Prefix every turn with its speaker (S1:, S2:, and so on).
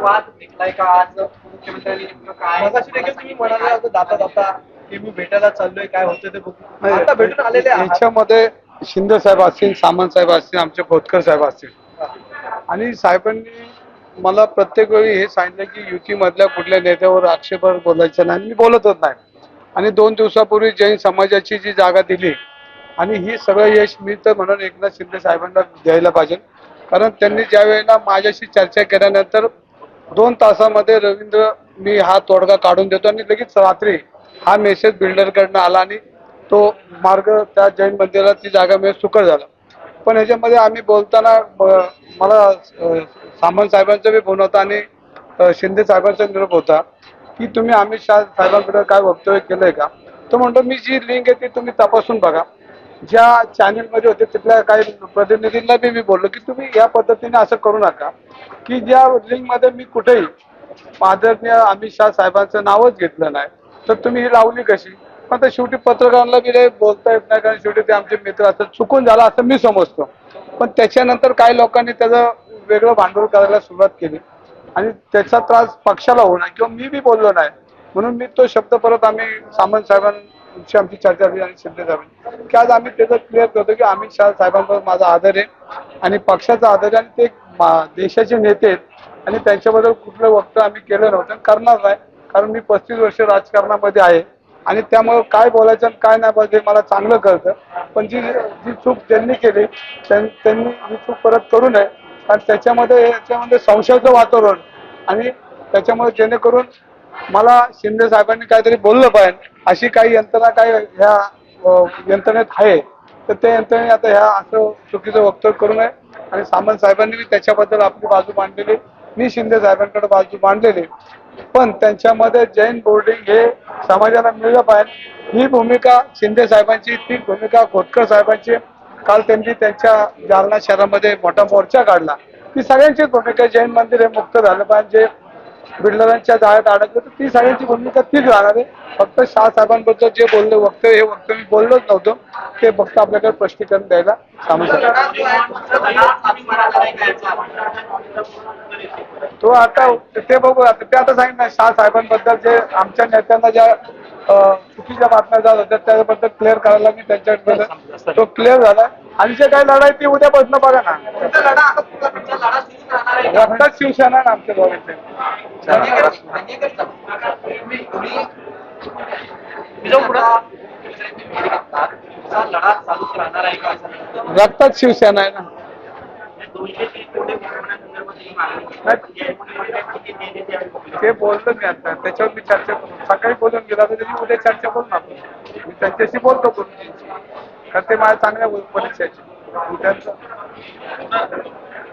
S1: वाद निघलाय का? आज मुख्यमंत्र्यांनी नेमकं काय
S2: मगाशी देखील तुम्ही म्हणाले होते जाता जाता की मी भेटायला चाललोय काय होतं ते बघू.
S3: नाही,
S2: आता भेटून आलेले आहात.
S3: याच्यामध्ये शिंदे साहेब असतील सामंत साहेब असतील आमचे खोतकर साहेब असतील. आणि साहेबांनी मला प्रत्येक वेळी हे सांगितलं की युती मधल्या कुठल्या नेत्यावर आक्षेपार बोलायचं नाही. मी बोलतच नाही. आणि दोन दिवसापूर्वी जैन समाजाची जी जागा दिली आणि ही सगळं यश मी तर म्हणून एकनाथ शिंदे साहेबांना द्यायला पाहिजे. कारण त्यांनी ज्या वेळेला माझ्याशी चर्चा केल्यानंतर दोन तासामध्ये रवींद्र मी हा तोडगा काढून देतो आणि लगेच रात्री हा मेसेज बिल्डरकडनं आला आणि तो मार्ग त्या जैन मंदिराला ती जागा मिळत सुकर झाला. पण याच्यामध्ये आम्ही बोलताना ब- मला सामंत साहेबांचा बी फोन होता आणि शिंदे साहेबांचा निरोप होता की तुम्ही अमित शाह साहेबांकडे काय वक्तव्य केलंय का? तो म्हणतो मी जी लिंक आहे ती तुम्ही तपासून बघा. ज्या चॅनेलमध्ये होते तिथल्या काही प्रतिनिधींना बी मी बोललो की तुम्ही या पद्धतीने असं करू नका. की ज्या लिंकमध्ये मी कुठेही आदरणीय अमित शाह साहेबांचं नावच घेतलं नाही तर तुम्ही ही लावली कशी? पण आता शेवटी पत्रकारांना बी बोलता येत नाही कारण शेवटी ते आमचे मित्र असं चुकून झालं असं मी समजतो. पण त्याच्यानंतर काही लोकांनी त्याचं वेगळं भांडवल करायला सुरुवात केली. आणि त्याचा त्रास पक्षाला होणार किंवा मी बी बोललो नाही. म्हणून मी तो शब्द परत आम्ही सामंत साहेबांची आमची चर्चा होईल आणि शिंदे साहेबांची की आज आम्ही त्याचं क्लिअर करतो की अमित शहा साहेबांबरोबर माझा आदर आहे आणि पक्षाचा आदर आहे आणि ते देशाचे नेते आहेत आणि त्यांच्याबद्दल कुठलं वक्तव्य आम्ही केलं नव्हतं. करणार नाही. कारण मी पस्तीस वर्ष राजकारणामध्ये आहे. आणि त्यामुळे काय बोलायचं आणि काय नाही बोलायचं हे मला चांगलं कळतं. पण जी जी चूक त्यांनी केली त्यांनी ही चूक परत करू नये. कारण त्याच्यामध्ये याच्यामध्ये संशयाचं वातावरण आणि त्याच्यामुळे जेणेकरून मला शिंदे साहेबांनी काहीतरी बोललं पाहिजे. अशी काही यंत्रणा काय ह्या यंत्रणेत आहे तर त्या यंत्रणेने आता ह्या असं चुकीचं वक्तव्य करू नये. आणि सामंत साहेबांनी त्याच्याबद्दल आपली बाजू मांडलेली. मी शिंदे साहेबांकडे बाजू मांडलेली. पण त्यांच्यामध्ये जैन बोर्डिंग हे समाजाला मिळलं पाहिजे. ही भूमिका शिंदे साहेबांची ती भूमिका खोतकर साहेबांची. काल त्यांनी त्यांच्या जालना शहरामध्ये मोठा मोर्चा काढला. ती सगळ्यांचीच भूमिका जैन मंदिर हे मुक्त झालं पाहिजे. बिल्डरांच्या जाळ्यात अडकलं तर ती सगळ्यांची भूमिका तीच राहणार आहे. फक्त शाह साहेबांबद्दल जे बोलले वक्तव्य हे वक्तव्य मी बोललोच नव्हतं. ते फक्त आपल्याकडे स्पष्टीकरण द्यायला सांगू
S1: आहे तो
S3: आता ते बघू आता ते आता सांगितलं शाह साहेबांबद्दल जे आमच्या नेत्यांना ज्या चुकीच्या बातम्या जात होत्या त्याबद्दल क्लिअर करायला मी त्यांच्याबद्दल तो क्लिअर झाला. आणि जे काही लढाई ती उद्यापासून बघा ना? रक्तात शिवसेना ना आमच्या दोघांचे. रक्तात शिवसेना आहे ना. ते बोलतो मी आता. त्याच्यावर मी चर्चा करून सकाळी बोलून गेला तर त्याची उद्या चर्चा करून आपण. मी त्यांच्याशी बोलतो करून कारण ते माझ्या चांगल्या परिचयाचे मी त्यांचं